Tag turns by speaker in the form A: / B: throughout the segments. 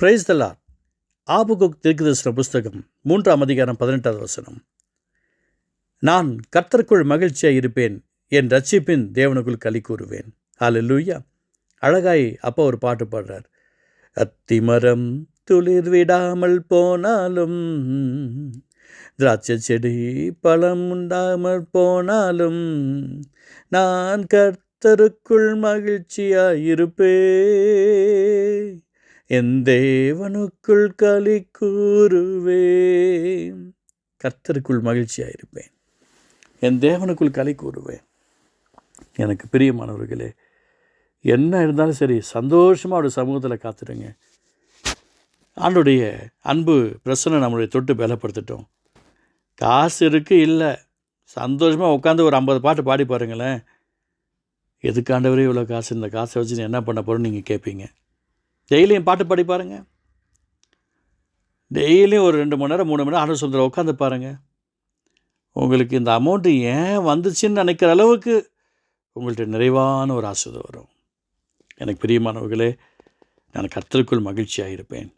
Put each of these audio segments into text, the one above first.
A: Price தலா ஆபுகுக் தீர்க்கதரிசன புஸ்தகம் மூன்றாம் அதிகாரம் பதினெட்டாவது வசனம். நான் கர்த்தருக்குள் மகிழ்ச்சியாக இருப்பேன் என் ரட்சிப்பின் தேவனுக்குள் களி கூறுவேன். ஹalleluya அழகாய் அப்பா ஒரு பாட்டு பாடுறார். அத்திமரம் துளிர் விடாமல் போனாலும் திராட்சை செடி பழம் உண்டாமல் போனாலும் நான் கர்த்தருக்குள் மகிழ்ச்சியாயிருப்பேன் என் தேவனுக்குள் களி கூறுவேன். கர்த்தருக்குள் மகிழ்ச்சியாக இருப்பேன் என் தேவனுக்குள் களி கூறுவேன். எனக்கு பிரியமானவர்களே என்ன இருந்தாலும் சரி சந்தோஷமாக அவருடைய சமூகத்தில் காத்துடுங்க ஆண்டுடைய அன்பு பிரச்சனை நம்மளுடைய தொட்டு பலப்படுத்திட்டோம். காசு இருக்குது இல்லை. சந்தோஷமாக உட்காந்து ஒரு ஐம்பது பாட்டு பாடி பாருங்களேன். எதுக்காண்டவரே இவ்வளோ காசு? இந்த காசை வச்சு என்ன பண்ண போகிறோன்னு நீங்கள் கேட்பீங்க டெய்லியும் பாட்டு பாடி பாருங்கள் டெய்லியும் ஒரு ரெண்டு மணி நேரம் மூணு மணி நேரம் ஆண்டு உட்காந்து பாருங்கள் உங்களுக்கு இந்த அமௌண்ட்டு ஏன் வந்துச்சுன்னு நினைக்கிற அளவுக்கு உங்கள்கிட்ட நிறைவான ஒரு ஆசிரியம் வரும். எனக்கு பிரியமானவர்களே நான் கர்த்தருக்குள் மகிழ்ச்சியாக இருப்பேன்.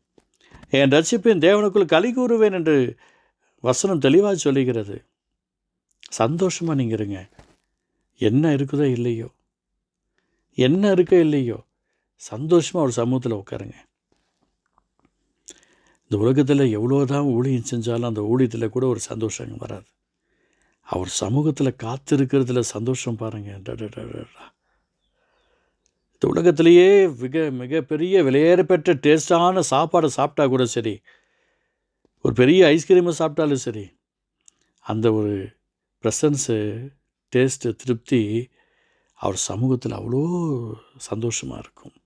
A: என் ரட்சிப்பேன் தேவனுக்குள் களி கூறுவேன் என்று வசனம் தெளிவாக சொல்லுகிறது. சந்தோஷமாக நீங்கள் இருங்க. என்ன இருக்குதோ இல்லையோ. என்ன இருக்கோ இல்லையோ. சந்தோஷமாக ஒரு சமூகத்தில் உட்காருங்க இந்த உலகத்தில் எவ்வளோ தான் ஊழியம் செஞ்சாலும் அந்த ஊழியத்தில் கூட ஒரு சந்தோஷம் வராது அவர் சமூகத்தில் காத்திருக்கிறதுல சந்தோஷம் பாருங்கள். இந்த உலகத்திலேயே மிக மிகப்பெரிய விலையேற பெற்ற டேஸ்டான சாப்பாடை சாப்பிட்டா கூட சரி ஒரு பெரிய ஐஸ்கிரீமை சாப்பிட்டாலும் சரி அந்த ஒரு ப்ரெசன்ஸு டேஸ்ட்டு திருப்தி அவர் சமூகத்தில் அவ்வளோ சந்தோஷமாக இருக்கும்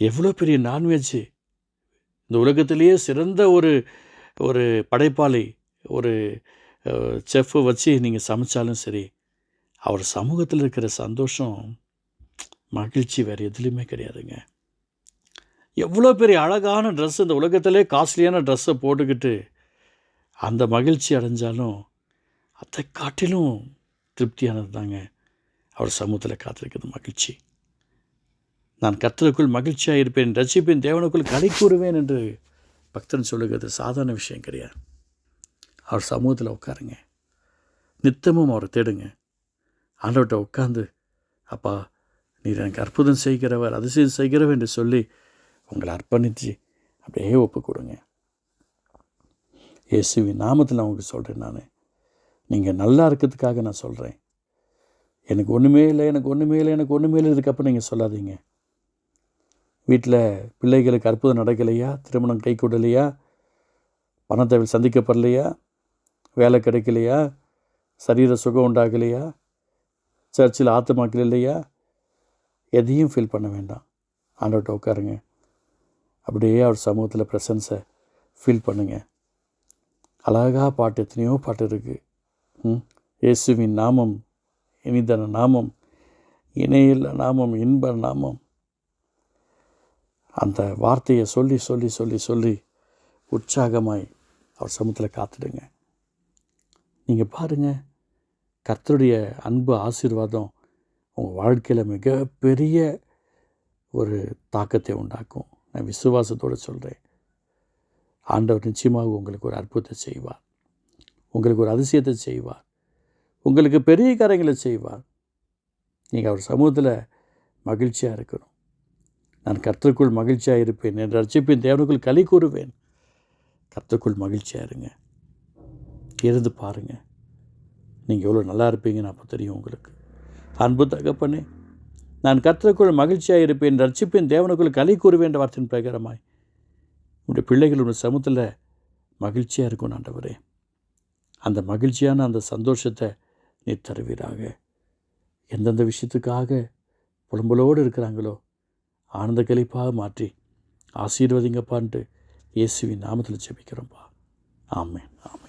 A: எவ்வளோ பெரிய நான்வெஜ்ஜு இந்த உலகத்திலேயே சிறந்த ஒரு ஒரு படைப்பாளி ஒரு செஃப்பை வச்சு நீங்கள் சமைச்சாலும் சரி அவர் சமூகத்தில் இருக்கிற சந்தோஷம் மகிழ்ச்சி வேறு எதுலேயுமே கிடையாதுங்க. எவ்வளோ பெரிய அழகான ட்ரெஸ் இந்த உலகத்திலே காஸ்ட்லியான ட்ரெஸ்ஸை போட்டுக்கிட்டு அந்த மகிழ்ச்சி அடைஞ்சாலும் அதை காட்டிலும் திருப்தியானது தாங்க அவர் சமூகத்தில் காத்திருக்கிறது மகிழ்ச்சி. நான் கர்த்தருக்குள் மகிழ்ச்சியாக இருப்பேன் ரட்சிப்பேன் தேவனுக்குள் கலை கூறுவேன் என்று பக்தன் சொல்லுகிறது. சாதாரண விஷயம் கிடையாது. அவர் சமூகத்தில் உட்காருங்க. நித்தமும் அவரை தேடுங்க. ஆண்டவர்கிட்ட உட்காந்து அப்பா நீர் எனக்கு அற்புதம் செய்கிறவர் அதிசயம் செய்கிறவர் என்று சொல்லி உங்களை அர்ப்பணித்து அப்படியே ஒப்பு கொடுங்க. இயேசுவின் நாமத்தில் நான் உங்களுக்கு சொல்கிறேன் நான். நீங்கள் நல்லா இருக்கிறதுக்காக நான் சொல்கிறேன் எனக்கு ஒன்றுமே இல்லை எனக்கு ஒன்றுமே இல்லை எனக்கு ஒன்றுமே இல்லை இதுக்கப்புறம் நீங்கள் சொல்லாதீங்க. வீட்டில் பிள்ளைகளுக்கு அற்புதம் நடக்கலையா? திருமணம் கை கூடலையா? பணத்தை சந்திக்கப்படலையா? வேலை கிடைக்கலையா? சரீர சுகம் உண்டாகலையா? சர்ச்சில் ஆத்தமாக்கல் இல்லையா எதையும் ஃபீல் பண்ண வேண்டாம். ஆண்டோட்ட உட்காருங்க. அப்படியே அவர் சமூகத்தில் ப்ரெசன்ஸை ஃபீல் பண்ணுங்க. அழகா பாட்டு எத்தனையோ பாட்டு இருக்குது ம் இயேசுவின் நாமம் இனிதன நாமம் இணையில்ல நாமம் இன்ப நாமம். அந்த வார்த்தையை சொல்லி சொல்லி சொல்லி சொல்லி உற்சாகமாய் அவர் சமூகத்தில் காத்துடுங்க. நீங்கள் பாருங்கள் கர்த்தருடைய அன்பு ஆசீர்வாதம் உங்கள் வாழ்க்கையில் மிகப்பெரிய ஒரு தாக்கத்தை உண்டாக்கும். நான் விசுவாசத்தோடு சொல்கிறேன் ஆண்டவர் நிச்சயமாக உங்களுக்கு ஒரு அற்புதத்தை செய்வார். உங்களுக்கு ஒரு அதிசயத்தை செய்வார். உங்களுக்கு பெரிய காரியங்களை செய்வார். நீங்கள் அவர் சமூகத்தில் மகிழ்ச்சியாக இருக்கணும். நான் கர்த்தருக்குள் மகிழ்ச்சியாக இருப்பேன் என் ரட்சிப்பின் தேவனுக்குள் கலி கூறுவேன். கர்த்தருக்குள் மகிழ்ச்சியாக இருங்க. இருந்து பாருங்கள் நீங்கள் எவ்வளோ நல்லா இருப்பீங்கன்னு அப்போ தெரியும் உங்களுக்கு. அன்பு தகப்பனே நான் கர்த்தருக்குள் மகிழ்ச்சியாக இருப்பேன் ரட்சிப்பேன் தேவனுக்குள் களி கூறுவேன் என்ற வார்த்தையின் பிரகாரமாய் உங்களுடைய பிள்ளைகள் உங்கள் சமூகத்தில் மகிழ்ச்சியாக இருக்கும் ஆண்டவரே. அந்த மகிழ்ச்சியான அந்த சந்தோஷத்தை நீ தருவீராக. எந்தெந்த விஷயத்துக்காக புலம்பலோடு இருக்கிறாங்களோ ஆனந்த கழிப்பாக மாற்றி ஆசீர்வதிங்கப்பான்ட்டு இயேசுவின் நாமத்தில் ஜெபிக்கிறோம்ப்பா ஆமே ஆமாம்